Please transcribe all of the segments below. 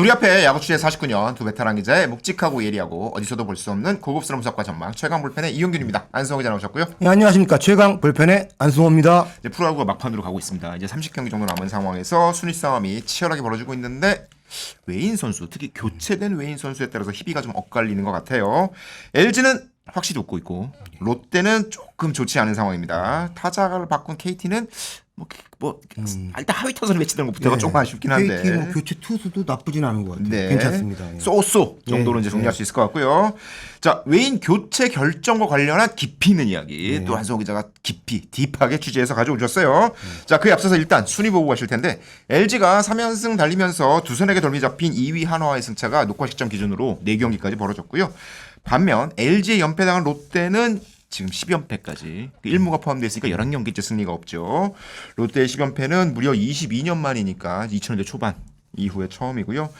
둘이 앞에 야구 취재 49년 두 베테랑 기자의 묵직하고 예리하고 어디서도 볼 수 없는 고급스러운 분석과 전망 최강 불펜의 이용균입니다. 안성호 기자 나오셨고요. 네, 안녕하십니까 최강 불펜의 안승호입니다. 이제 프로야구가 막판으로 가고 있습니다. 이제 30경기 정도 남은 상황에서 순위 싸움이 치열하게 벌어지고 있는데 외인 선수, 특히 교체된 외인 선수에 따라서 희비가 좀 엇갈리는 것 같아요. LG는 확실히 웃고 있고 롯데는 조금 좋지 않은 상황입니다. 타자를 바꾼 KT는 뭐, 뭐 일단 하위 타선을 배치된 것부터가 조금 아쉽긴 한데 KT 뭐 교체 투수도 나쁘진 않은 것 같아요. 네. 괜찮습니다. 예. 쏘쏘 정도로 네, 이제 정리할 수 있을 것 같고요. 자 외인 교체 결정과 관련한 깊이 있는 이야기 네. 또 한성호 기자가 깊이 딥하게 취재해서 가져오셨어요. 자 그에 앞서서 일단 순위 보고 가실 텐데 LG가 3연승 달리면서 두산에게 덜미 잡힌 2위 한화의 승차가 녹화 시점 기준으로 4경기까지 벌어졌고요. 반면 LG의 연패당한 롯데는 지금 10연패까지 그 일무가 포함되어 있으니까 11경기째 승리가 없죠. 롯데의 10연패는 무려 22년 만이니까 2000년대 초반 이후에 처음이고요.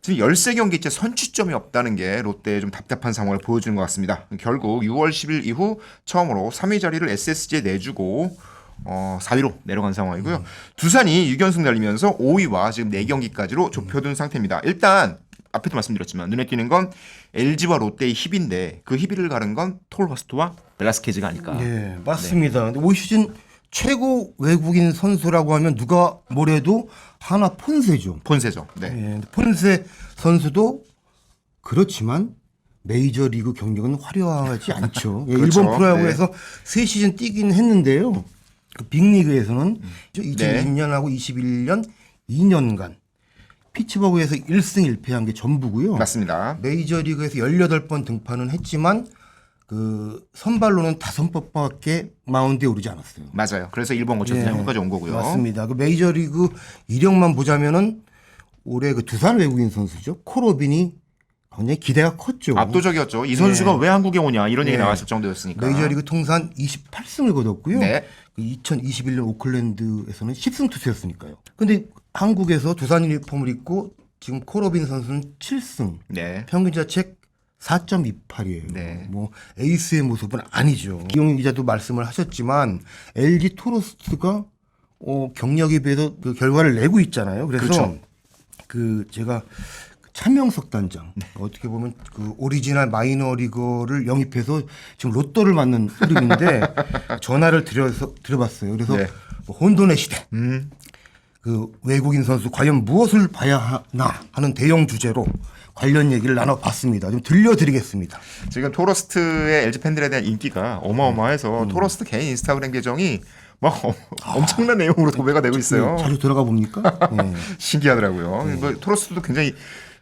지금 13경기째 선취점이 없다는 게 롯데의 좀 답답한 상황을 보여주는 것 같습니다. 결국 6월 10일 이후 처음으로 3위 자리를 SSG에 내주고 어, 4위로 내려간 상황이고요. 두산이 6연승 달리면서 5위와 지금 4경기까지로 좁혀둔 상태입니다. 일단 앞에도 말씀드렸지만 눈에 띄는 건 LG와 롯데의 희비인데 그 희비를 가른 건 톨허스트와 벨라스케즈가 아닐까. 네, 맞습니다. 근데 올 시즌 최고 외국인 선수라고 하면 누가 뭐래도 하나 폰세죠. 폰세죠. 네. 예, 근데 폰세 선수도 그렇지만 메이저 리그 경력은 화려하지 않죠. 예, 그렇죠. 일본 프로야구에서 세 시즌 뛰긴 했는데요. 그 빅리그에서는 2020년하고 21년 2년간 피츠버그에서 1승 1패한 게 전부고요. 맞습니다. 메이저리그에서 18번 등판은 했지만 그 선발로는 다섯 번밖에 마운드에 오르지 않았어요. 맞아요. 그래서 일본 거쳐서 예, 한국까지 온 거고요. 맞습니다. 그 메이저리그 이력만 보자면은 올해 그 두산 외국인 선수죠. 코로빈이 굉장히 기대가 컸죠. 압도적이었죠. 이 선수가 왜 한국에 오냐 이런 얘기 네. 나왔을 정도였으니까. 메이저리그 통산 28승을 거뒀고요. 네. 그 2021년 오클랜드에서는 10승 투수였으니까요. 근데 한국에서 두산 유니폼을 입고 지금 코로빈 선수는 7승, 네. 평균 자책 4.28이에요. 네. 뭐 에이스의 모습은 아니죠. 이용 기자도 말씀을 하셨지만 LG 토로스트가 어, 경력에 비해서 그 결과를 내고 있잖아요. 그래서 그렇죠. 그 제가 차명석 단장 네. 어떻게 보면 그 오리지널 마이너리거를 영입해서 지금 로또를 맞는 흐름인데 전화를 드려서 드려봤어요. 그래서 네. 뭐 혼돈의 시대. 음. 그 외국인 선수 과연 무엇을 봐야 하나 하는 대형 주제로 관련 얘기를 나눠봤습니다. 좀 들려드리겠습니다. 지금 토러스트의 LG 팬들에 대한 인기가 어마어마해서 음. 토러스트 개인 인스타그램 계정이 막 어- 엄청난 내용으로 도배가 되고 있어요. 네, 자주 들어가 봅니까? 예. 신기하더라고요. 네. 뭐 토러스트도 굉장히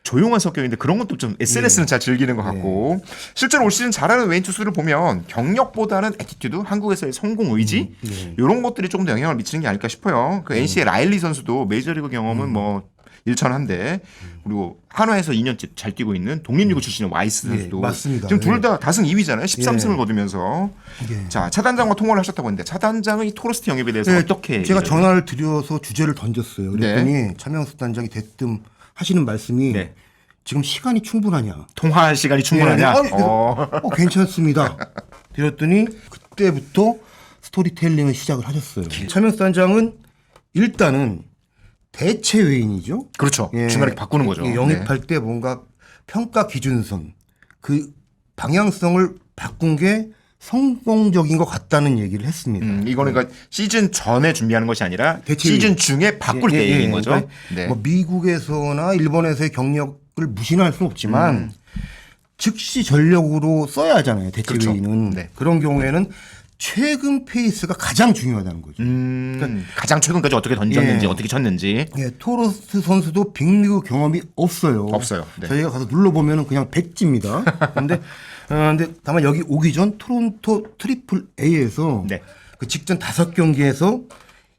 조용한 성격인데 그런 것도 좀 네. SNS는 잘 즐기는 것 같고 실제로 올 시즌 잘하는 외인 투수를 보면 경력보다는 애티튜드, 한국에서의 성공 의지 네. 이런 것들이 조금 더 영향을 미치는 게 아닐까 싶어요. 그 NC의 라일리 선수도 메이저리그 경험은 뭐 일천한데 그리고 한화에서 2년째 잘 뛰고 있는 독립리그 출신의 와이스 예, 선수도 맞습니다. 지금 둘 예. 다 다승 2위잖아요. 13승을 예. 거두면서 예. 자 차단장과 통화를 하셨다고 했는데 차단장의 이 토러스트 영입에 대해서 네, 어떻게 제가 전화를 드려서 주제를 던졌어요. 그랬더니 차명숙 단장이 대뜸 하시는 말씀이 네. 지금 시간이 충분하냐? 통화할 시간이 충분하냐? 네, 네. 어. 어, 괜찮습니다. 드렸더니 그때부터 스토리텔링을 시작을 하셨어요. 차명숙 단장은 일단은 대체 외인이죠. 그렇죠. 예. 중간에 바꾸는 거죠. 예, 영입할 때 뭔가 평가 기준선 그 방향성을 바꾼 게 성공적인 것 같다는 얘기를 했습니다. 음, 이거는 그러니까 시즌 전에 준비하는 것이 아니라 대체 시즌 중에 바꿀 예, 때 예, 얘기인 예. 거죠. 그러니까 네. 뭐 미국에서나 일본에서의 경력을 무시할 수는 없지만 음. 즉시 전력으로 써야 하잖아요. 대체 그렇죠. 외인은 네. 그런 경우에는 최근 페이스가 가장 중요하다는 거죠. 음, 가장 최근까지 어떻게 던졌는지 예. 어떻게 쳤는지 예, 토로스 선수도 빅리그 경험이 없어요. 없어요. 네. 저희가 가서 눌러보면은 그냥 백지입니다. 근데, 어, 근데 다만 여기 오기 전 토론토 트리플 A에서 네. 그 직전 다섯 경기에서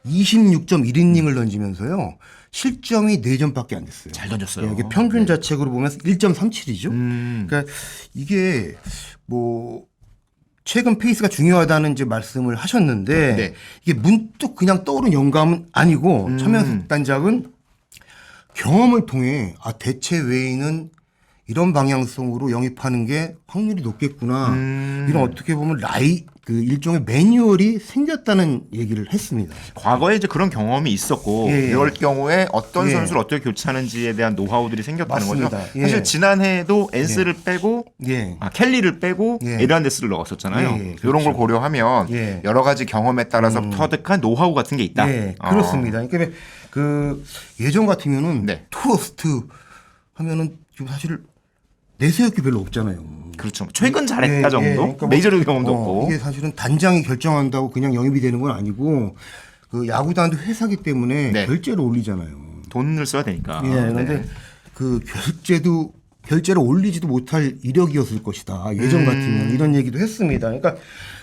26.1이닝을 던지면서요. 실점이 4점밖에 안 됐어요. 잘 던졌어요. 예, 이게 평균 자책으로 보면 1.37이죠. 음, 그러니까 이게 뭐 최근 페이스가 중요하다는 이제 말씀을 하셨는데 네. 이게 문득 그냥 떠오른 영감은 아니고 음. 차명숙 단장은 경험을 통해 아 대체 외인은 이런 방향성으로 영입하는 게 확률이 높겠구나. 음. 이런 어떻게 보면 라이 그 일종의 매뉴얼이 생겼다는 얘기를 했습니다. 과거에 이제 그런 경험이 있었고 예, 예. 이럴 경우에 어떤 예. 선수를 어떻게 교체하는지에 대한 노하우들이 생겼다는 맞습니다. 거죠. 예. 사실 지난해에도 엔스를 빼고 예. 아, 켈리를 빼고 예. 에르난데스를 넣었었잖아요. 예, 예, 이런 그렇죠. 걸 고려하면 예. 여러 가지 경험에 따라서 터득한 노하우 같은 게 있다. 예, 어. 그렇습니다. 그러니까 그 예전 같으면은 네. 투어스트 하면은 지금 사실 내세울 게 별로 없잖아요. 그렇죠. 최근 잘했다 예, 정도. 예, 그러니까 뭐, 메이저리그 경험도 어, 없고. 이게 사실은 단장이 결정한다고 그냥 영입이 되는 건 아니고 그 야구단도 회사기 때문에 네. 결제를 올리잖아요. 돈을 써야 되니까. 예, 그런데 네. 그 결제도 결제를 올리지도 못할 이력이었을 것이다. 예전 음. 같으면 이런 얘기도 했습니다. 그러니까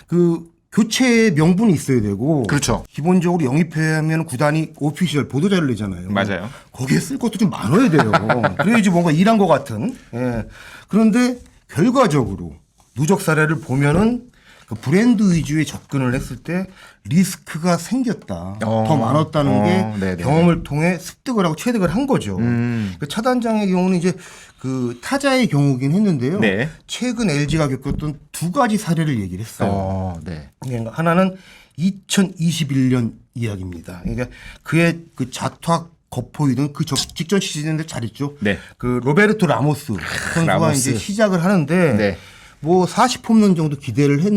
그 교체 명분이 있어야 되고 그렇죠. 기본적으로 영입하면 구단이 오피셜 보도자를 내잖아요. 맞아요. 거기에 쓸 것도 좀 많아야 돼요. 그래야지 뭔가 일한 것 같은. 예. 그런데 결과적으로 누적 사례를 보면은 그 브랜드 위주의 접근을 했을 때 리스크가 생겼다. 어. 더 많았다는 어, 게 네네네. 경험을 통해 습득을 하고 체득을 한 거죠. 음. 그 차단장의 경우는 이제 그 타자의 경우긴 했는데요. 네. 최근 LG가 겪었던 두 가지 사례를 얘기를 했어요. 어, 네. 그러니까 하나는 2021년 이야기입니다. 그러니까 그의 그 자투학 거포이던 그 적- 직전 시즌인데 잘했죠. 네. 그 로베르토 라모스 선수가 라모스. 이제 시작을 하는데 네. 뭐 40홈런 정도 기대를 했,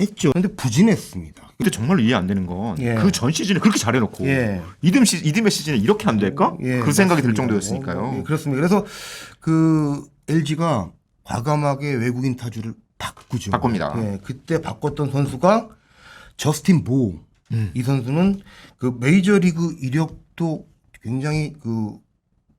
했죠. 근데 부진했습니다. 근데 정말 이해 안 되는 건 그 예. 전 시즌에 그렇게 잘해놓고 예. 이듬 시 이듬해 시즌에 이렇게 안 될까? 예, 그 생각이 들. 정도였으니까요. 어, 예, 그렇습니다. 그래서 그 LG가 과감하게 외국인 타주를 바꾸죠. 바꿉니다. 예, 그때 바꿨던 선수가 저스틴 보. 음. 이 선수는 그 메이저리그 이력도 굉장히 그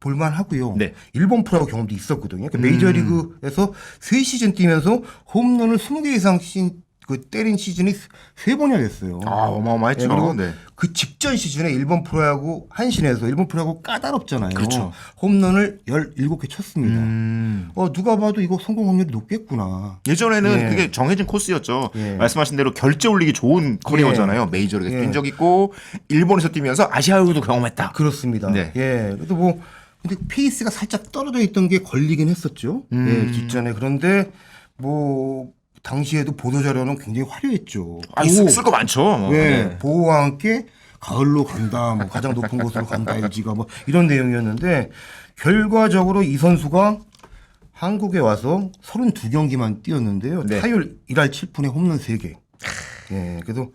볼만하고요. 네. 일본 프로하고 경험도 있었거든요. 그 음. 메이저리그에서 세 시즌 뛰면서 홈런을 20개 이상 신, 그 때린 시즌이 세 번이나 됐어요. 아 어마어마했죠. 예, 그리고 네. 그 직전 시즌에 일본 프로야구 한신에서 일본 프로야구 까다롭잖아요. 그렇죠. 홈런을 17개 쳤습니다. 음. 어, 누가 봐도 이거 성공 확률이 높겠구나. 예전에는 예. 그게 정해진 코스였죠. 예. 말씀하신 대로 결제 올리기 좋은 커리어잖아요. 메이저리그 예. 뛴적 있고 일본에서 뛰면서 아시아야구도 경험했다. 그렇습니다. 네. 예. 그래도 뭐 근데 페이스가 살짝 떨어져 있던 게 걸리긴 했었죠. 음. 예, 직전에. 그런데 뭐 당시에도 보도 자료는 굉장히 화려했죠. 아니 쓸거 많죠. 뭐. 예, 네. 보호와 함께 가을로 간다, 뭐 가장 높은 곳으로 간다, LG가 뭐 이런 내용이었는데 결과적으로 이 선수가 한국에 와서 32경기만 뛰었는데요. 네. 타율 1할 7푼에 홈런 3개. 예, 그래도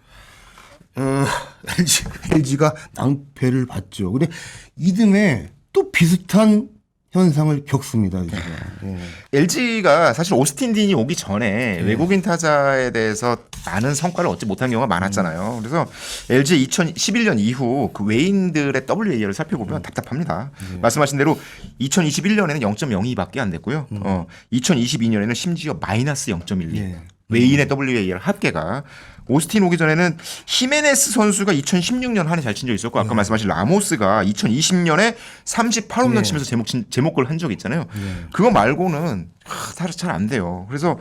어, LG, LG가 낭패를 봤죠. 근데 이듬해 또 비슷한 현상을 겪습니다. LG가. 예. LG가 사실 오스틴 딘이 오기 전에 네. 외국인 타자에 대해서 많은 성과를 얻지 못한 경우가 많았잖아요. 그래서 LG 2011년 이후 그 외인들의 WAR을 살펴보면 음. 답답합니다. 네. 말씀하신 대로 2021년에는 0.02밖에 안 됐고요. 어, 2022년에는 심지어 마이너스 0.12. 예. 외인의 WAR 합계가 오스틴 오기 전에는 히메네스 선수가 2016년 한 해 잘 친 적 있었고 아까 말씀하신 라모스가 2020년에 38홈런 예. 치면서 제목 친, 제목골 한 적이 있잖아요. 그거 말고는 하, 잘안 돼요. 그래서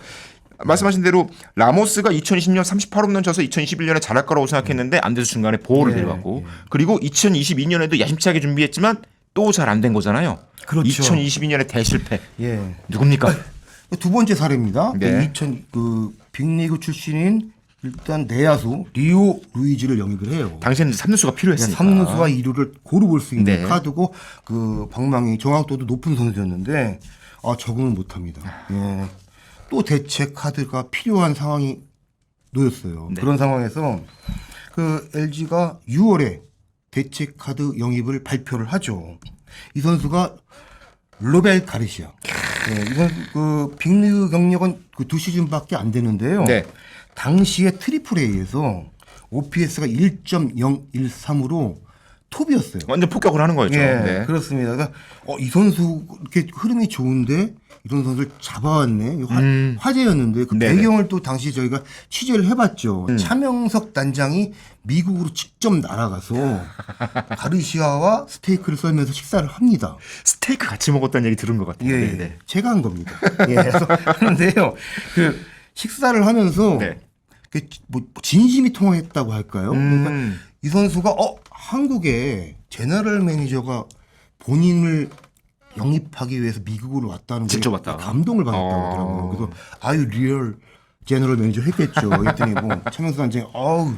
말씀하신 대로 라모스가 2020년 38홈런 쳐서 2021년에 잘할 거라고 생각했는데 안 돼서 중간에 보호를 예, 내려갔고 그리고 2022년에도 야심차게 준비했지만 또 잘 안 된 거잖아요. 그렇죠. 2022년에 대실패. 예. 누굽니까? 두 번째 사례입니다. 네. 2000, 그 빅리그 출신인 일단 내야수 리오 루이지를 영입을 해요. 당시에는 3루수가 필요했으니까. 3루수와 2루를 고루 볼 수 있는 네. 카드고 그 방망이 정확도도 높은 선수였는데 아 적응을 못합니다. 예. 또 대체 카드가 필요한 상황이 놓였어요. 네. 그런 상황에서 그 LG가 6월에 대체 카드 영입을 발표를 하죠. 이 선수가 로벨 가르시아. 예, 이건 그 빅리그 경력은 그 두 시즌밖에 안 되는데요. 네. 당시에 트리플 A에서 OPS가 1.013으로 톱이었어요. 완전 폭격을 하는 거였죠. 예, 네. 그렇습니다. 그러니까 어, 이 선수 이렇게 흐름이 좋은데 이런 선수를 잡아왔네. 화, 제였는데그 음. 네네. 음. 배경을 또 당시 저희가 취재를 해봤죠. 차명석 단장이 미국으로 직접 날아가서 가르시아와 스테이크를 썰면서 식사를 합니다. 스테이크 같이 먹었다는 얘기 들은 것 같아요. 예, 네, 네. 제가 한 겁니다. 예, 그래서 하는데요. 그 식사를 하면서 네. 그뭐 진심이 통했다고 할까요? 그러니까 음. 이 선수가 어 한국에 제너럴 매니저가 본인을 영입하기 위해서 미국으로 왔다는 게 직접 왔다. 감동을 받았다고 어. 하더라고요. 그래서 아유 리얼 제너럴 매니저 했겠죠. 그랬더니 뭐 차명수 단장이 어우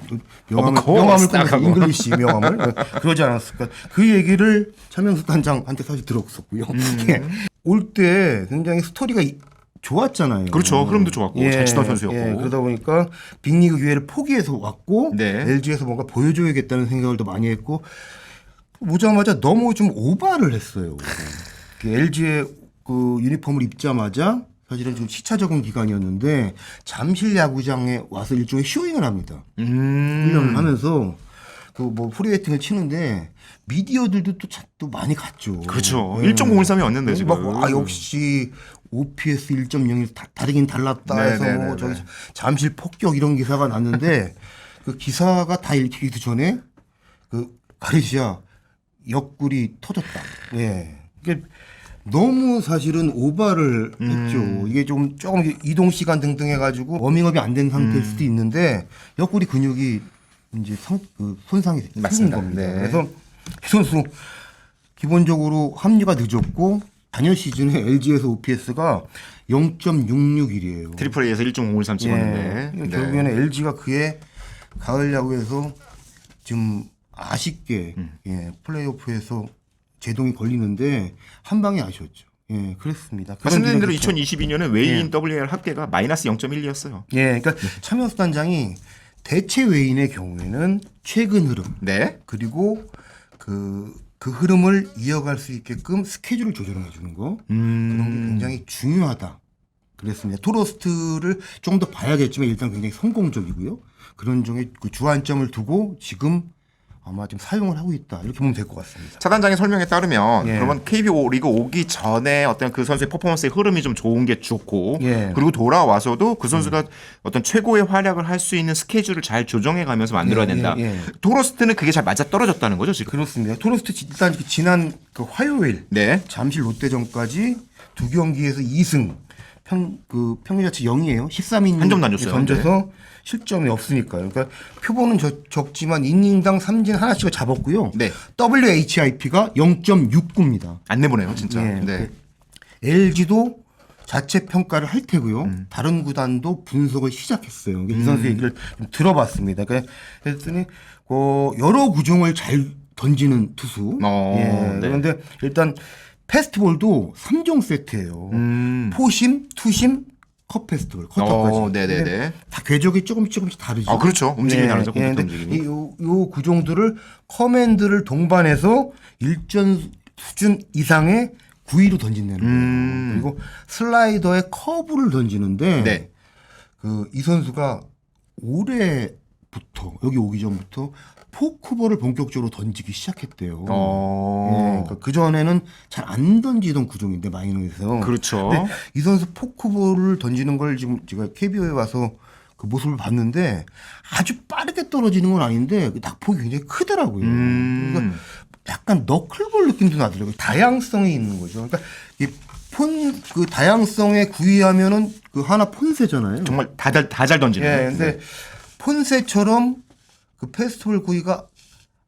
명함을 어머, 명함을 하고. 잉글리시 명함을 어, 그러지 않았을까. 그 얘기를 차명수 단장한테 사실 들었었고요. 예. 올때 굉장히 스토리가 이- 좋았잖아요. 그렇죠. 흐름도 좋았고 잘 치던 선수였고. 예, 그러다 보니까 빅리그 기회를 포기해서 왔고 네. LG에서 뭔가 보여줘야겠다는 생각을 더 많이 했고 오자마자 너무 좀 오바를 했어요. LG의 그 유니폼을 입자마자 사실은 좀 시차적인 기간이었는데 잠실 야구장에 와서 일종의 쇼잉을 합니다. 음. 훈련을 하면서 그뭐 프리웨이팅을 치는데 미디어들도 또, 참- 또 많이 갔죠. 그렇죠. 예. 1.013이었는데 지금. 막, 아, 역시 OPS 1.0이 다, 다르긴 달랐다 해서. 뭐 저기 잠실 폭격 이런 기사가 났는데 그 기사가 다 읽히기 전에 그 가르시아 옆구리 터졌다. 예. 이게 너무 사실은 오바를 음. 했죠. 이게 좀 조금 이동 시간 등등 해가지고 워밍업이 안 된 상태일 음. 수도 있는데 옆구리 근육이 이제 성, 그 손상이 생긴. 겁니다. 네. 그래서 이 선수 기본적으로 합류가 늦었고 단연 시즌에 LG에서 OPS가 0.661이에요. 트리플 A에서 1.013 찍었는데. 네. 결국에는 LG가 그의 가을 야구에서 좀 아쉽게 음. 예, 플레이오프에서 제동이 걸리는데 한 방에 아쉬웠죠. 예, 그렇습니다. 말씀드린 대로 기록이 2022년에 외인 WR 합계가 마이너스 0.12였어요. 예, 그러니까 차명수 단장이 대체 외인의 경우에는 최근 흐름 네. 그리고 그, 그 흐름을 이어갈 수 있게끔 스케줄을 조절해 주는 거 음. 그런 게 굉장히 중요하다. 그랬습니다. 토로스트를 좀 더 봐야겠지만 일단 굉장히 성공적이고요. 그런 종의 그 주안점을 두고 지금 아마 좀 사용을 하고 있다. 이렇게 보면 될 것 같습니다. 차단장의 설명에 따르면 예. 그러면 KBO 리그 오기 전에 어떤 그 선수의 퍼포먼스의 흐름이 좀 좋은 게 좋고 예. 그리고 돌아와서도 그 선수가 어떤 최고의 활약을 할 수 있는 스케줄을 잘 조정해 가면서 만들어야 예, 된다. 예, 예. 도로스트는 그게 잘 맞아 떨어졌다는 거죠 지금. 그렇습니다. 토로스트 지- 일단 그 지난 그 화요일 네. 잠실 롯데전까지 두 경기에서 2승 평, 그 평균 자체 0이에요. 13이닝 한점 던졌어요. 던져서 실점이 없으니까요. 그러니까 표본은 저- 적지만 이닝당 삼진 하나씩을 잡았고요. 네. WHIP가 0.69입니다. 안 내보내요 진짜. 예, 네. LG도 자체 평가를 할 테고요. 음. 다른 구단도 분석을 시작했어요. 이 선수 얘기를 좀 들어봤습니다. 그래- 그랬더니 그 여러 구종을 잘 던지는 투수. 어, 예, 네. 그런데 일단 페스티벌도 3종 세트예요. 음. 포심, 투심, 컷 페스티벌, 커터까지. 어, 네네네. 근데 다 궤적이 조금씩 조금씩 다르죠. 아, 그렇죠. 움직임이 다르죠, 예, 컴퓨터 근데 움직임이. 이, 요, 요 구종들을 커맨드를 동반해서 일전 수준 이상의 구위로 던진다는 거예요. 음. 그리고 슬라이더에 커브를 던지는데 네. 그 이 선수가 올해부터 여기 오기 전부터 포크볼을 본격적으로 던지기 시작했대요. 어. 예, 그러니까 그 전에는 잘 안 던지던 구종인데 마이너에서. 그렇죠. 근데 이 선수 포크볼을 던지는 걸 지금 제가 KBO에 와서 그 모습을 봤는데 아주 빠르게 떨어지는 건 아닌데 그 낙폭이 굉장히 크더라고요. 음. 그러니까 약간 너클볼 느낌도 나더라고요. 다양성이 있는 거죠. 그러니까 이 폰 그 다양성에 구이하면은 그 하나 폰세잖아요. 정말 다 잘 다 잘 던지는. 예, 근데 폰세처럼 그 페스티벌 구이가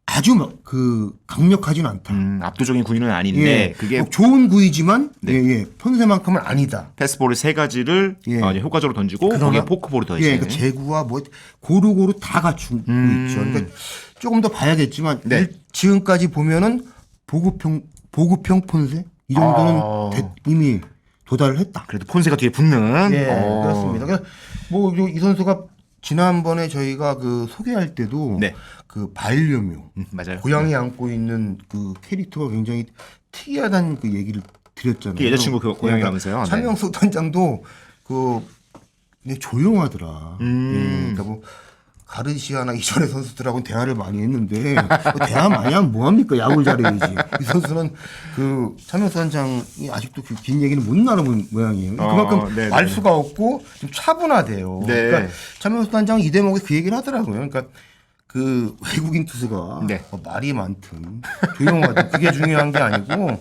아주 막 그 강력하진 않다. 음, 압도적인 구위는 아닌데 예, 그게 뭐 좋은 구이지만 네. 예, 예, 폰세만큼은 아니다. 패스볼을 세 가지를 예. 어, 이제 효과적으로 던지고 거기에 포크볼을. 예, 그 제구와 뭐 고루고루 다 갖추고 있죠. 그러니까 조금 더 봐야겠지만 음. 네. 일- 지금까지 보면은 보급형 보급형 폰세 이 정도는 아. 대- 이미 도달을 했다. 그래도 폰세가 뒤에 붙는. 예, 어. 그렇습니다. 그래서 뭐이 선수가 지난번에 저희가 그 소개할 때도 네. 그 반려묘 음, 맞아요. 고양이 안고 있는 그 캐릭터가 굉장히 특이하다는 그 얘기를 드렸잖아요. 그 여자친구 그 고양이라면서요? 그러니까 네. 차명수 단장도 그 그냥 조용하더라. 음. 예, 그러니까 뭐 가르시아나 이전의 선수들하고는 대화를 많이 했는데 뭐 대화 많이 하면 뭐 합니까? 야구를 잘해야지. 이 선수는 그 차명수 단장이 아직도 그 긴 얘기는 못 나누는 모양이에요. 어, 그만큼 네네. 말수가 없고 좀 차분하대요. 네. 그러니까 차명수 단장이 이 대목에 그 얘기를 하더라고요. 그러니까 그 외국인 투수가 네. 뭐 말이 많든 조용하든 그게 중요한 게 아니고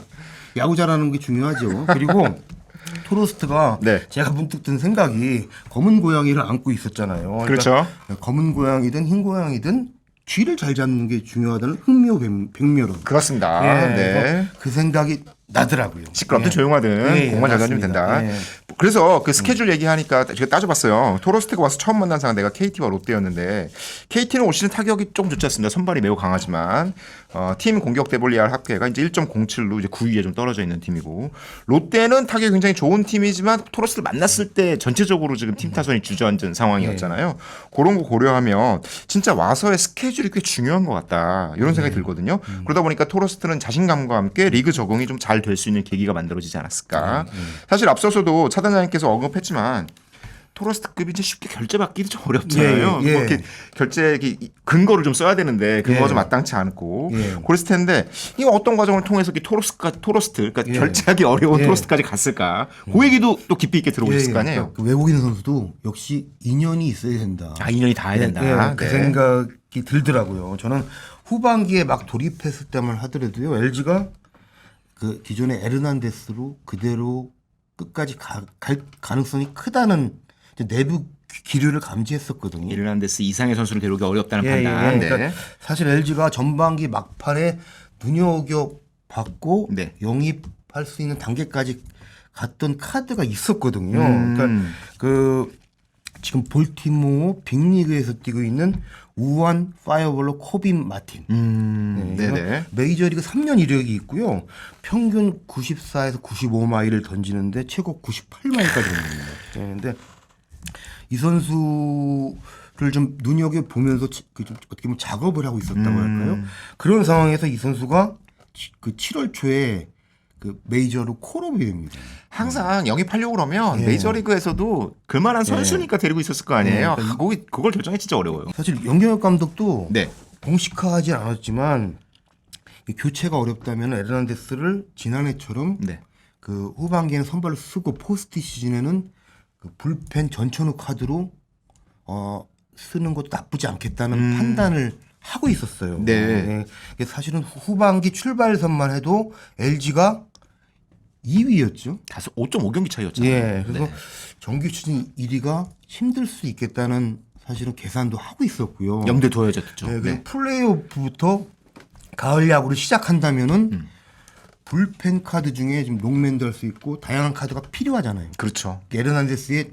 야구 잘하는 게 중요하죠. 그리고 토로스트가 네. 제가 문득 든 생각이 검은 고양이를 안고 있었잖아요. 그러니까 그렇죠. 검은 고양이든 흰 고양이든 쥐를 잘 잡는 게 중요하다는 흥묘 백- 백묘론. 그렇습니다. 예, 네. 그 생각이 나더라고요. 시끄럽든 예. 조용하든 예, 예, 공만 잘 던지면. 된다. 예. 그래서 그 스케줄 얘기하니까 제가 따져봤어요. 토로스트가 와서 처음 만난 상대가 KT와 롯데였는데 KT는 올 시즌 타격이 조금 좋지 않습니다. 선발이 매우 강하지만 어, 팀 공격 대볼리알 합계가 이제 1.07로 이제 9위에 좀 떨어져 있는 팀이고 롯데는 타격이 굉장히 좋은 팀이지만 토로스를 만났을 때 전체적으로 지금 팀 타선이 주저앉은 상황이었잖아요. 그런 거 고려하면 진짜 와서의 스케줄이 꽤 중요한 것 같다 이런 생각이 들거든요. 그러다 보니까 토로스트는 자신감과 함께 리그 적응이 좀잘 될 수 있는 계기가 만들어지지 않았을까. 사실 앞서서도 차단장님께서 언급했지만 토러스트급이 이제 쉽게 결제받기도 좀 어렵잖아요. 예, 예. 뭐 이렇게 결제 이- 근거를 좀 써야 되는데 근거가 예. 좀 마땅치 않고 예. 그랬을 텐데 이 어떤 과정을 통해서 이 토로스까지 토러스트 그러니까 예. 결제하기 어려운 예. 토러스트까지 갔을까? 그 얘기도 또 깊이 있게 들어보셨을 예, 거 아니에요. 그러니까 그 외국인 선수도 역시 인연이 있어야 된다. 아 인연이 닿아야 된다. 예, 그 네. 생각이 들더라고요. 저는 후반기에 막 돌입했을 때만 하더라도요. LG가 그 기존의 에르난데스로 그대로 끝까지 가, 갈 가능성이 크다는 이제 내부 기- 기류를 감지했었거든요. 이르란데스 이상의 선수를 데려오기 어렵다는 예, 판단. 예, 네. 그러니까 사실 LG가 전반기 막판에 눈여겨 받고 네. 영입할 수 있는 단계까지 갔던 카드가 있었거든요. 음. 그러니까 그 지금 볼티모어 빅리그에서 뛰고 있는 우한 파이어볼로 코빈 마틴. 음, 네, 메이저리그 3년 이력이 있고요. 평균 94에서 95마일을 던지는데 최고 98마일까지 던집니다. 네, 근데 이 선수를 좀 눈여겨 보면서 그좀 어떻게 보면 작업을 하고 있었다고 음. 할까요? 그런 상황에서 이 선수가 치- 그 7월 초에 그 메이저로 콜업이 됩니다. 항상 영입하려고 그러면 예. 메이저리그에서도 그만한 선수니까 데리고 있었을 거 아니에요. 예, 그러니까 그거, 그걸 결정이 진짜 어려워요. 사실 영경혁 감독도 네. 공식화하지 않았지만 이 교체가 어렵다면 에르난데스를 지난해처럼 네. 그 후반기에는 선발로 쓰고 포스트 시즌에는 그 불펜 전천후 카드로 어 쓰는 것도 나쁘지 않겠다는 판단을 하고 있었어요. 음. 네. 이게 사실은 후반기 출발선만 해도 LG가 2위였죠. 다소 5.5경기 차이였잖아요. 예. 그래서 네. 정규 추진 1위가 힘들 수 있겠다는 사실은 계산도 하고 있었고요. 염두에 둬야겠죠. 네, 네. 플레이오프부터 가을 야구를 시작한다면은 음. 불펜 카드 중에 지금 롱맨도 할 수 있고 다양한 카드가 필요하잖아요. 그렇죠. 에르난데스의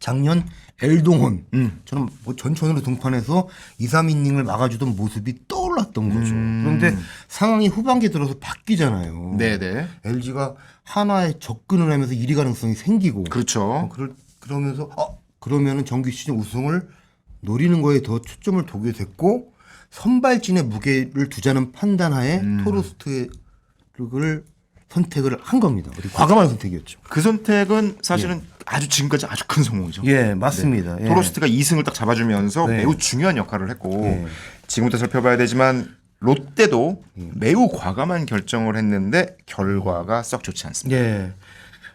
작년 엘동원 음. 저는 뭐 전천으로 등판해서 2, 3이닝을 막아주던 모습이 떠올랐던 거죠. 그런데 상황이 후반기 들어서 바뀌잖아요. 음. 네네. LG가 하나에 접근을 하면서 1위 가능성이 생기고 그렇죠. 어, 그럴, 그러면서 어 그러면은 정규 시즌 우승을 노리는 거에 더 초점을 두게 됐고 선발진의 무게를 두자는 판단하에 음. 토로스트를 선택을 한 겁니다. 그리고 과감한 선택이었죠. 그 선택은 사실은 아주 지금까지 아주 큰 성공이죠. 예, 맞습니다. 예. 토로스트가 2승을 딱 잡아주면서 네. 매우 중요한 역할을 했고 예. 지금부터 살펴봐야 되지만 롯데도 매우 과감한 결정을 했는데 결과가 썩 좋지 않습니다. 예.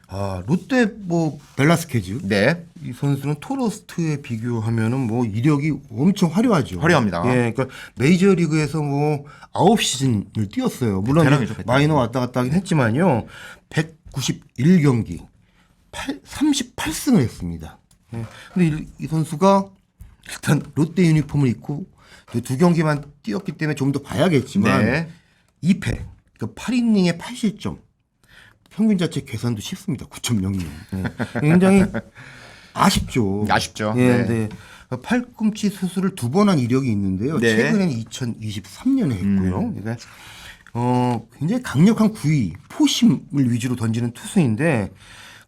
아, 롯데 뭐 벨라스케즈 네. 이 선수는 토로스트에 비교하면은 뭐 이력이 엄청 화려하죠. 화려합니다. 예, 그러니까 메이저 리그에서 뭐 아홉 시즌을 뛰었어요. 물론 베테랑이죠, 베테랑. 마이너 왔다 갔다 하긴 했지만요. 191경기 8, 38승을 했습니다. 예. 근데 이, 이 선수가 일단 롯데 유니폼을 입고 또두 경기만 뛰었기 때문에 좀 더 봐야겠지만 네. 2패, 그러니까 8이닝에 8실점. 평균 자체 계산도 쉽습니다. 9.06. 예. 굉장히 아쉽죠. 아쉽죠. 예, 네. 네. 팔꿈치 수술을 두 번 한 이력이 있는데요. 네. 음. 최근에는 2023년에 했고요. 그러니까 어, 굉장히 강력한 구위, 포심을 위주로 던지는 투수인데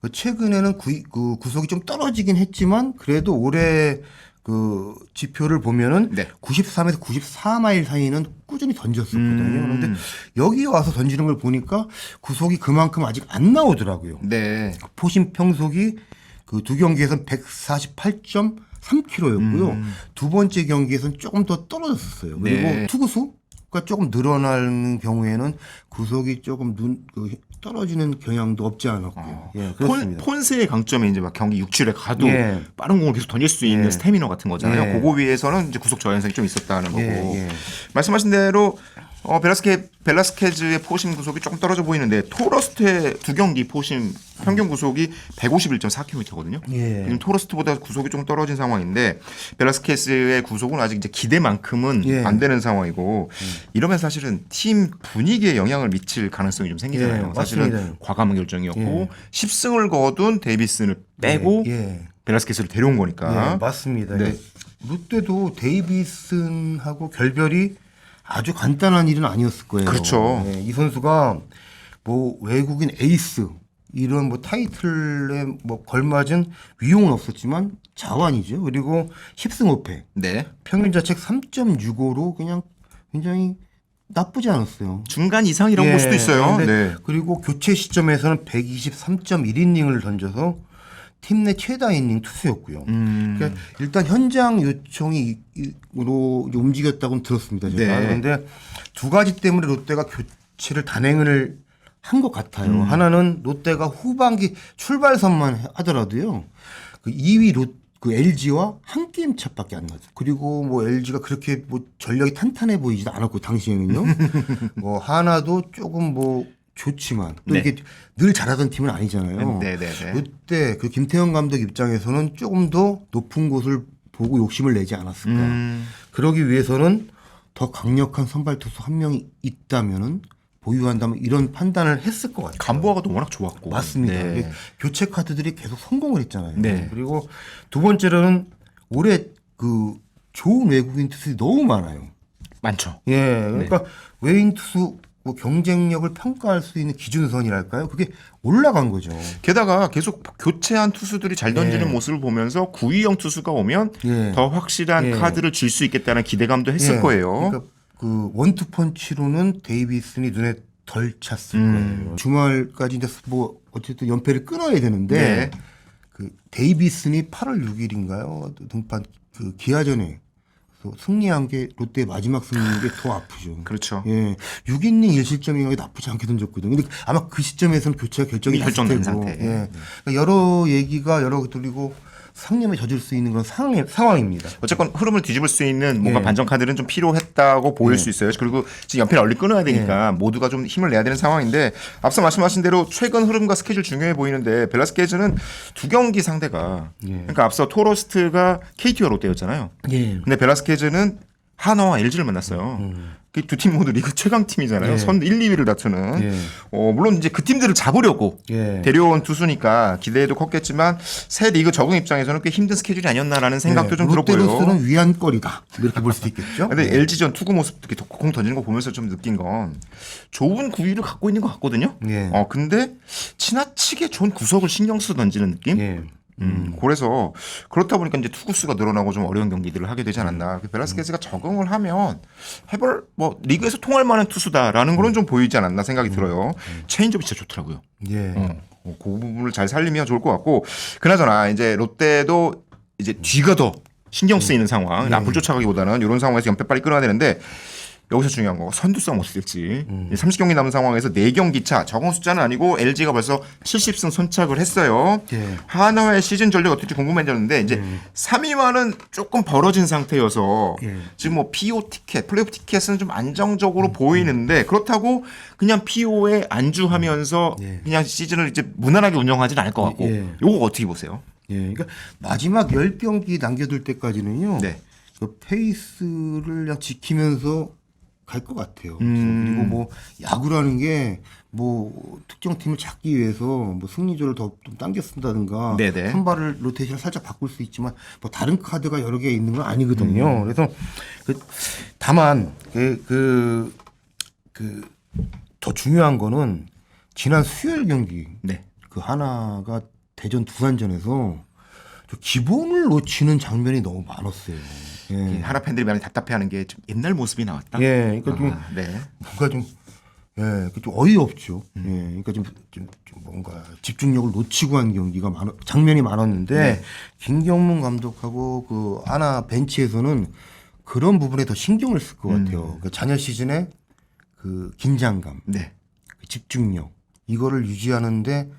그 최근에는 구위, 그 구속이 좀 떨어지긴 했지만 그래도 올해 그 지표를 보면은 네. 93에서 94마일 사이는 꾸준히 던졌었거든요. 음. 그런데 여기 와서 던지는 걸 보니까 구속이 그만큼 아직 안 나오더라고요. 네. 포심 평속이 그 두 경기에선 148.3km였고요. 두 번째 경기에선 조금 더 떨어졌었어요. 그리고 네. 투구수가 조금 늘어나는 경우에는 구속이 조금 눈, 그 떨어지는 경향도 없지 않았고요. 예, 폰, 그렇습니다. 폰스의 강점이 이제 막 경기 6, 7에 가도 예. 빠른 공을 계속 던질 수 있는 예. 스태미너 같은 거잖아요. 예. 그거 위해서는 이제 구속 저연성이 좀 있었다는 거고. 예, 예. 말씀하신 대로 어, 벨라스케 벨라스케즈의 포심 구속이 조금 떨어져 보이는데 토러스트의 두 경기 포심 평균 구속이 151.4km거든요. 예. 지금 토러스트보다 구속이 좀 떨어진 상황인데 벨라스케스의 구속은 아직 이제 기대만큼은 예. 안 되는 상황이고 이러면 사실은 팀 분위기에 영향을 미칠 가능성이 좀 생기잖아요. 예, 사실은. 과감한 결정이었고 예. 10승을 거둔 데이비슨을 빼고 예, 예. 벨라스케스를 데려온 거니까. 네, 맞습니다. 네. 이게 롯데도 데이비슨하고 결별이 아주 간단한 일은 아니었을 거예요. 그렇죠. 네, 이 선수가 뭐 외국인 에이스 이런 뭐 타이틀에 뭐 걸맞은 위용은 없었지만 자완이죠. 그리고 10승 5패, 네. 평균 자책 3.65로 그냥 굉장히 나쁘지 않았어요. 중간 이상이라고 볼 수도 있어요. 근데 네. 그리고 교체 시점에서는 123.1이닝을 던져서 팀 내 최다 이닝 투수였고요. 음. 그러니까 일단 현장 요청이 이- 로 움직였다고는 들었습니다. 제가. 네. 그런데 두 가지 때문에 롯데가 교체를 단행을 한 것 같아요. 음. 하나는 롯데가 후반기 출발선만 하더라도요. 그 2위 롯, 그 LG와 한 게임 차밖에 안 나죠. 그리고 뭐 LG가 그렇게 뭐 전력이 탄탄해 보이지도 않았고 당시에는요. 뭐 하나도 조금 뭐 좋지만 또 네. 이게 늘 잘하던 팀은 아니잖아요. 네, 네, 네. 롯데 그 김태형 감독 입장에서는 조금 더 높은 곳을 보고 욕심을 내지 않았을까. 음. 그러기 위해서는 더 강력한 선발 투수 한 명이 있다면은 보유한다면 이런 판단을 했을 것 같아요. 간보아가 또 워낙 좋았고. 맞습니다. 네. 교체 카드들이 계속 성공을 했잖아요. 네. 그리고 두 번째로는 올해 그 좋은 외국인 투수들이 너무 많아요. 많죠. 예, 네. 그러니까 외인 투수 뭐 경쟁력을 평가할 수 있는 기준선이랄까요? 그게 올라간 거죠. 게다가 계속 교체한 투수들이 잘 던지는 예. 모습을 보면서 구위형 투수가 오면 예. 더 확실한 예. 카드를 줄 수 있겠다는 기대감도 했을 예, 거예요. 그러니까 그 원투펀치로는 데이비슨이 눈에 덜 찼을 음. 거예요. 주말까지 이제 뭐 어쨌든 연패를 끊어야 되는데 네. 그 데이비슨이 8월 6일인가요? 등판 그 기아전에 또 승리한 게 롯데의 마지막 승리인 게 더 아프죠. 그렇죠. 예, 6이닝 1실점이 나쁘지 않게 던졌거든요. 근데 아마 그 시점에서는 교체가 결정이 결정된 테고, 상태. 예. 그러니까 여러 얘기가 여러 그리고 상념에 젖을 수 있는 그런 상황, 상황입니다. 어쨌건 흐름을 뒤집을 수 있는 뭔가 예. 반전 카드는 좀 필요했다고 보일 예. 수 있어요. 그리고 지금 연패를 얼리 끊어야 되니까 모두가 좀 힘을 내야 되는 상황인데 앞서 말씀하신 대로 최근 흐름과 스케줄 중요해 보이는데 벨라스케즈는 두 경기 상대가 예. 그러니까 앞서 토로스트가 KT와 롯데였잖아요. 예. 근데 벨라스케즈는 하나와 LG를 만났어요. 음. 그두팀 모두 리그 최강 팀이잖아요. 예. 선 1, 2위를 다투는. 예. 어, 물론 이제 그 팀들을 잡으려고 예. 데려온 투수니까 기대도 컸겠지만 새 리그 적응 입장에서는 꽤 힘든 스케줄이 아니었나라는 생각도 좀 들어보여요. 롯데로서는 위안거리다 이렇게 볼수 있겠죠. 근데 네. LG전 투구 모습 이렇게 공 던지는 거 보면서 좀 느낀 건 좋은 구위를 갖고 있는 것 같거든요. 예. 어 근데 지나치게 좋은 구석을 신경 쓰 던지는 느낌. 예. 음, 그래서 그렇다 보니까 이제 투구수가 늘어나고 좀 어려운 경기들을 하게 되지 않았나. 그 벨라스케스가 적응을 하면 해볼 뭐 리그에서 통할 만한 투수다라는 거는 좀 보이지 않았나 생각이 들어요. 체인지업이 진짜 좋더라고요. 예. 어, 어, 그 부분을 잘 살리면 좋을 것 같고 그나저나 이제 롯데도 이제 뒤가 더 신경 쓰이는 상황 앞을 쫓아가기보다는 이런 상황에서 연패 빨리 끊어야 되는데 여기서 중요한 거 선두 싸움 어떻게 될지 30경기 남은 상황에서 4경기 차 적은 숫자는 아니고 LG가 벌써 70승 손착을 했어요 예. 하나의 시즌 전력 어떨지 궁금해졌는데 이제 3위와는 조금 벌어진 상태여서 예. 지금 뭐 PO 티켓, 플레이오프 티켓은 좀 안정적으로 보이는데 그렇다고 그냥 PO에 안주하면서 예. 그냥 시즌을 이제 무난하게 운영하지는 않을 것 같고 예. 요거 어떻게 보세요? 예. 그러니까 마지막 10경기 남겨둘 때까지는요. 네. 그 페이스를 그냥 지키면서 갈 것 같아요. 음. 그리고 뭐 야구라는 게 뭐 특정 팀을 잡기 위해서 뭐 승리조를 더 좀 당겨 쓴다든가 네네. 선발을 로테이션을 살짝 바꿀 수 있지만 뭐 다른 카드가 여러 개 있는 건 아니거든요. 음. 그래서 그 다만 그 그 그 더 중요한 거는 지난 수요일 경기 네. 그 하나가 대전 두산전에서 저 기본을 놓치는 장면이 너무 많았어요. 예. 하나 팬들이 많이 답답해하는 게 좀 옛날 모습이 나왔다. 예, 그러니까 좀 아, 네. 뭔가 좀 예, 그좀 어이없죠. 예, 그러니까 좀, 좀, 좀 뭔가 집중력을 놓치고 한 경기가 많 장면이 많았는데 네. 김경문 감독하고 그 하나 벤치에서는 그런 부분에 더 신경을 쓸 것 같아요. 음. 그러니까 잔여 시즌에 그 긴장감, 네. 그 집중력 이거를 유지하는데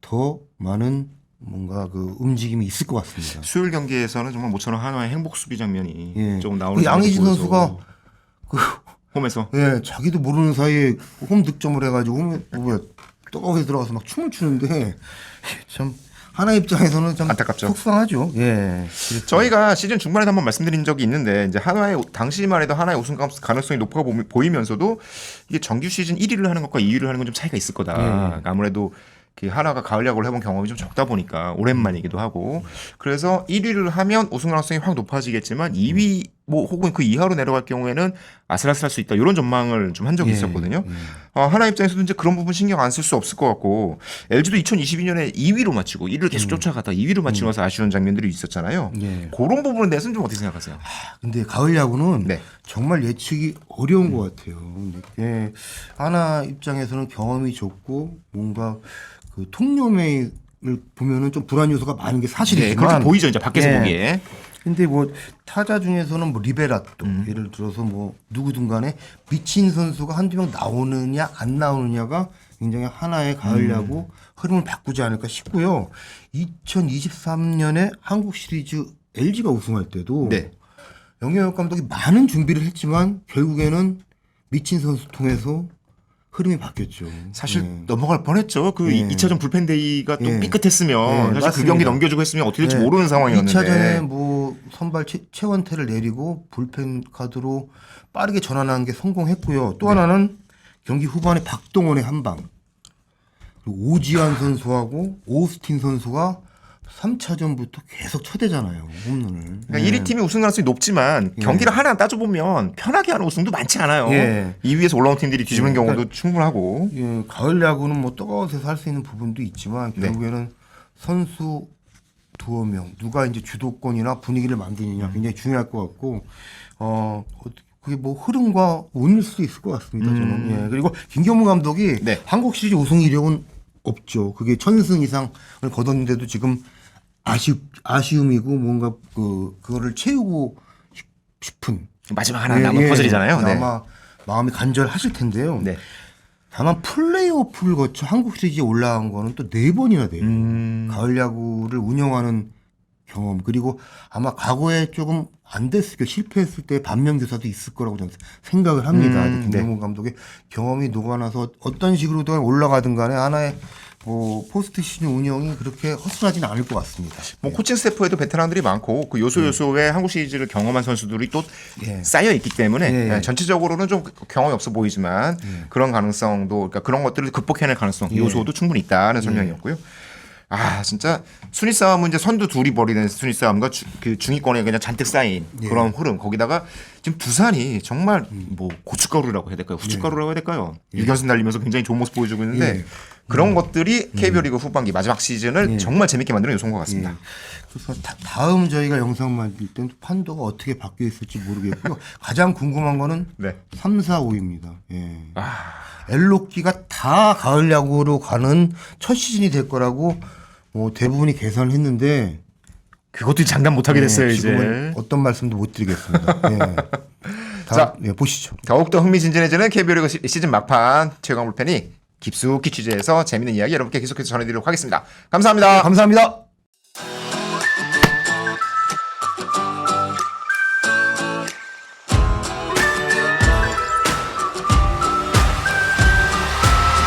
더 많은 뭔가 그 움직임이 있을 것 같습니다. 수요일 경기에서는 정말 모처럼 한화의 행복 수비 장면이 예. 조금 나오는 그 양의지 선수가. 그 홈에서. 예, 자기도 모르는 사이에 홈 득점을 해가지고 홈에 뭐야 떡하게 들어가서 막 춤을 추는데 참 하나 입장에서는 참 안타깝죠. 속상하죠. 예. 그래서 저희가 시즌 중반에도 한번 말씀드린 적이 있는데 이제 하나의 당시만 해도 하나의 우승 가능성이 높아 보이- 보이면서도 이게 정규 시즌 1위를 하는 것과 2위를 하는 건 좀 차이가 있을 거다. 그러니까 아무래도 그 하나가 가을 야구를 해본 경험이 좀 적다 보니까 오랜만이기도 하고 그래서 1위를 하면 우승 가능성이 확 높아지겠지만 2위 뭐 혹은 그 이하로 내려갈 경우에는 아슬아슬할 수 있다 이런 전망을 좀 한 적이 예, 있었거든요. 어, 하나 입장에서도 이제 그런 부분 신경 안 쓸 수 없을 것 같고 LG도 2022년에 2위로 마치고 1위를 계속 쫓아가다 2위로 마치고 나서 아쉬운 장면들이 있었잖아요. 예. 그런 부분에 대해서는 좀 어떻게 생각하세요? 근데 가을 야구는 네. 정말 예측이 어려운 것 같아요. 예, 하나 입장에서는 경험이 좋고 뭔가 그 통념을 보면은 좀 불안 요소가 많은 게 네, 사실이지만 그렇게 보이죠 이제 밖에서 예. 보기에. 근데 뭐 타자 중에서는 뭐 리베라또 음. 예를 들어서 뭐 누구든 간에 미친 선수가 한두 명 나오느냐 안 나오느냐가 굉장히 하나의 가을 음. 야구 흐름을 바꾸지 않을까 싶고요. 2023년에 한국 시리즈 LG가 우승할 때도 네. 영영혁 감독이 많은 준비를 했지만 결국에는 미친 선수 통해서 흐름이 바뀌었죠. 사실 예. 넘어갈 뻔했죠. 그 예. 2차전 불펜 데이가 또 예. 삐끗했으면 예, 사실 그. 경기 넘겨주고 했으면 어떻게 될지 네. 모르는 상황이었는데. 2차전에 뭐 선발 최, 최원태를 내리고 불펜 카드로 빠르게 전환하는 게 성공했고요. 네. 또 하나는 경기 후반에 박동원의 한 방. 그리고 오지환 선수하고 오스틴 선수가 3차 전부터 계속 쳐대잖아요. 홈런을. 그러니까 1위 팀이 우승 가능성이 높지만 경기를 하나 따져 보면 편하게 하는 우승도 많지 않아요. 예. 2위에서 올라온 팀들이 뒤집는 경우도 충분하고. 예, 가을 야구는 뭐 뜨거워서 할 수 있는 부분도 있지만 네. 결국에는 선수 두어 명 누가 이제 주도권이나 분위기를 음. 만드느냐 굉장히 중요할 것 같고 어 어, 그게 뭐 흐름과 운일 수도 있을 것 같습니다 저는 예 그리고 김경무 감독이 음. 네. 한국 시리즈 우승 이력은 없죠 그게 천승 이상을 거뒀는데도 지금 아쉬 아쉬움이고 뭔가 그 그거를 채우고 싶- 싶은 마지막 하나 예, 남은 예. 퍼즐이잖아요. 네. 아마 마음이 간절하실 텐데요. 네. 다만 플레이오프를 거쳐 한국 시리즈에 올라간 거는 또 네 번이나 돼요. 음. 가을 야구를 운영하는 경험 그리고 아마 과거에 조금 안 됐을 때 실패했을 때 반면 교사도 있을 거라고 저는 생각을 합니다. 음, 김경문 감독의 경험이 녹아나서 어떤 식으로든 올라가든 간에 하나의 뭐 포스트 시즌 운영이 그렇게 허술하지는 않을 것 같습니다. 뭐 코칭 스태프에도 베테랑들이 많고 그 요소 요소에 한국 시리즈를 경험한 선수들이 또 예. 쌓여 있기 때문에 예, 예. 예, 전체적으로는 좀 경험이 없어 보이지만 그런 가능성도 그러니까 그런 것들을 극복해낼 가능성 예. 요소도 충분히 있다는 설명이었고요. 아 진짜 순위 싸움은 이제 선두 둘이 벌이는 순위 싸움과 주- 그 중위권에 그냥 잔뜩 쌓인 예. 그런 흐름 거기다가 지금 두산이 정말 뭐 고춧가루라고 해야 될까요 후춧가루라고 해야 될까요 유견승 달리면서 굉장히 좋은 모습 보여주고 있는데 예. 그런 것들이 KBO 리그 후반기 마지막 시즌을 정말 재밌게 만드는 요소인 것 같습니다. 예. 그래서 다, 음 저희가 영상 만들 때는 판도가 어떻게 바뀌어 있을지 모르겠고요. 가장 궁금한 거는 네. 3, 4, 5입니다. 예. 아. 엘로끼가 다 가을 야구로 가는 첫 시즌이 될 거라고 뭐 대부분이 계산을 했는데 그것도 장담 못하게 됐어요 예, 이제. 어떤 말씀도 못 드리겠습니다. 예. 다, 자. 예, 보시죠. 더욱더 흥미진진해지는 KBO 리그 시- 시즌 막판 최강 불펜이 깊숙이 취재해서 재밌는 이야기 여러분께 계속해서 전해드리도록 하겠습니다. 감사합니다. 감사합니다.